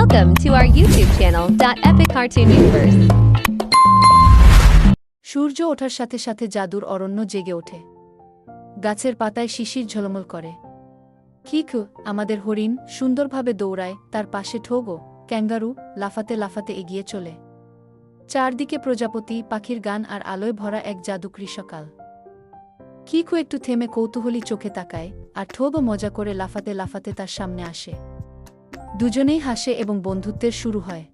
Welcome to our YouTube channel, Epic Cartoon Universe. সূর্য ওঠার সাথে সাথে জাদুর অরণ্য জেগে ওঠে। গাছের পাতায় শিশির ঝলমল করে। কিকু আমাদের হরিণ সুন্দরভাবে দৌড়ায় তার পাশে ঠোগো ক্যাঙ্গারু লাফাতে লাফাতে এগিয়ে চলে। চারদিকে প্রজাপতি পাখির গান আর আলোয় ভরা এক জাদুকরি সকাল কিকু একটু থেমে কৌতূহলী চোখে তাকায় আর ঠোগো মজা করে লাফাতে লাফাতে তার সামনে আসে। দুজনেই হাসে এবং বন্ধুত্বের শুরু হয়।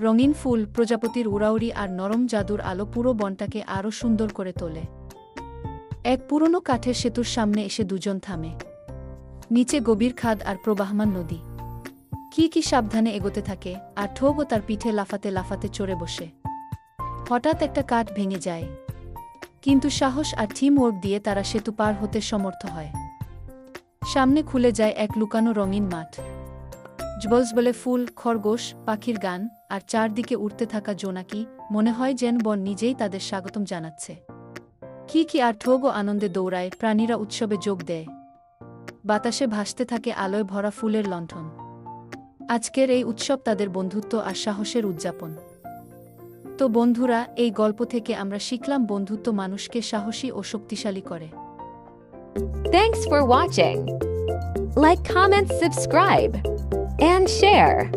রঙিন ফুল, প্রজাপতির উড়াউড়ি আর নরম জাদুর আলো পুরো বনটাকে আরও সুন্দর করে তোলে। এক পুরনো কাঠের সেতুর সামনে এসে দুজন থামে। নিচে গভীর খাদ আর প্রবাহমান নদী। কি কি সাবধানে এগোতে থাকে আর ঠোগও তার পিঠে লাফাতে লাফাতে চড়ে বসে। হঠাৎ একটা কাঠ ভেঙে যায়। কিন্তু সাহস আর টিম ওয়ার্ক দিয়ে তারা সেতু পার হতে সমর্থ হয়। সামনে খুলে যায় এক লুকানো রঙিন মাঠ। জবলস বলে ফুল খরগোশ পাখির গান আর চারদিকে উঠতে থাকা জোনাকি মনে হয় যেন বন নিজেই তাদের স্বাগতম জানাচ্ছে। কি কি আর ঠোগো আনন্দে দৌড়ায় প্রাণীরা উৎসবে যোগ দেয়। বাতাসে ভাসতে থাকে আলোয় ভরা ফুলের লণ্ঠন। আজকের এই উৎসব তাদের বন্ধুত্ব আর সাহসের উদযাপন। তো বন্ধুরা এই গল্প থেকে আমরা শিখলাম বন্ধুত্ব মানুষকে সাহসী ও শক্তিশালী করে। Thanks for watching. Like, comment, subscribe, and share.